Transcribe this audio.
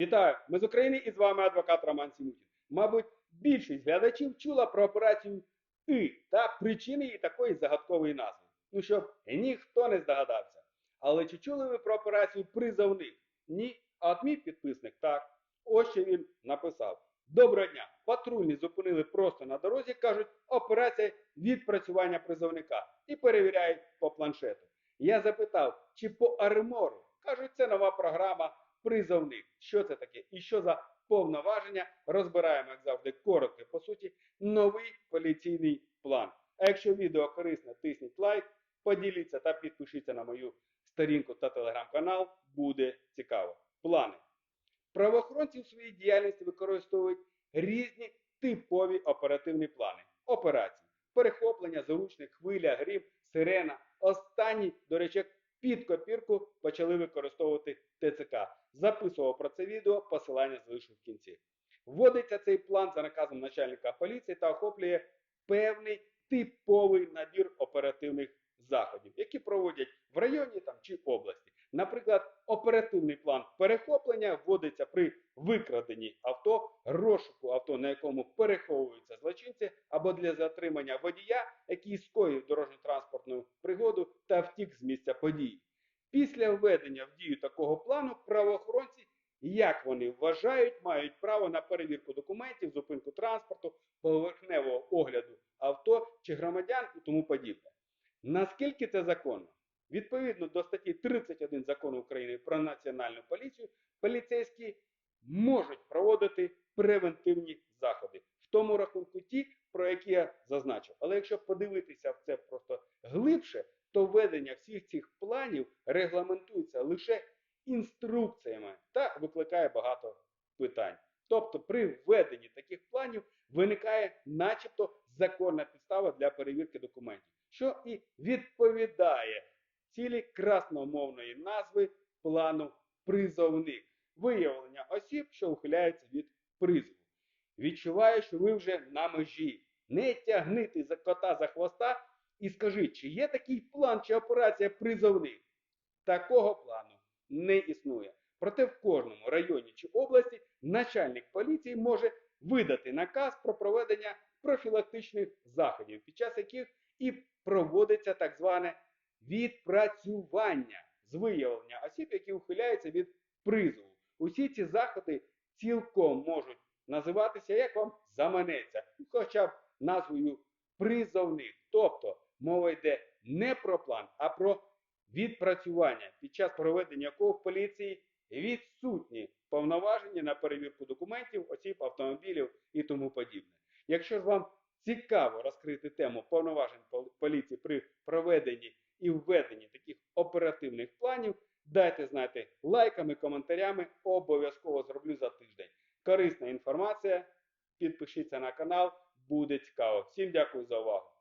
Вітаю! Ми з України і з вами адвокат Роман Сімутін. Мабуть, більшість глядачів чула про операцію І та причини її такої загадкової назви. Ну щоб ніхто не здогадався. Але чи чули ви про операцію призовник? Ні. А от мій підписник так. Ось що він написав. Доброго дня! Патрульні зупинили просто на дорозі, кажуть, операція відпрацювання призовника і перевіряють по планшету. Я запитав, чи по армору? Кажуть, це нова програма призовник. Що це таке і що за повноваження? Розбираємо, як завжди, коротко, по суті, новий поліційний план. А якщо відео корисне, тисніть лайк, поділіться та підпишіться на мою сторінку та телеграм-канал. Буде цікаво. Плани. Правоохоронці в своїй діяльності використовують різні типові оперативні плани операцій. Перехоплення, заручник, хвиля, грім, сирена. Останні, до речі, під копірку почали використовувати ТЦК. Записував про це відео, посилання залишу в кінці. Вводиться цей план за наказом начальника поліції та охоплює певний типовий набір оперативних заходів, які проводять в районі там, чи області. Наприклад, оперативний план перехоплення вводиться при викраденні авто, розшуку авто, на якому переховуються злочинці, або для затримання водія, який скоїв дорожньо-транспортну пригоду та втік з місця події. Після введення в дію такого плану правоохоронці, як вони вважають, мають право на перевірку документів, зупинку транспорту, поверхневого огляду авто чи громадян і тому подібне. Наскільки це законно? Відповідно до статті 31 закону України про національну поліцію, поліцейські можуть проводити превентивні заходи, в тому рахунку ті, про які я зазначив. Але якщо подивитися в це просто глибше, то введення всіх цих планів регламентується лише інструкціями та викликає багато питань. Тобто при введенні таких планів виникає начебто законна підстава для перевірки документів, що і відповідає цілі красномовної назви плану призовник виявлення осіб, що ухиляються від призову. Відчуваю, що ви вже на межі. Не тягнити за кота за хвоста і скажіть, чи є такий план чи операція призовник? Такого плану не існує. Проте в кожному районі чи області начальник поліції може видати наказ про проведення профілактичних заходів, під час яких і проводиться так зване відпрацювання з виявлення осіб, які ухиляються від призову. Усі ці заходи цілком можуть називатися, як вам заманеться, хоча б назвою призовник. Тобто мова йде не про план, а про відпрацювання, під час проведення якого в поліції відсутні повноваження на перевірку документів, осіб, автомобілів і тому подібне. Якщо ж вам цікаво розкрити тему повноважень поліції при проведенні і введенні таких оперативних планів, дайте знати лайками, коментарями, обов'язково зроблю за тиждень. Корисна інформація, підпишіться на канал, буде цікаво. Всім дякую за увагу.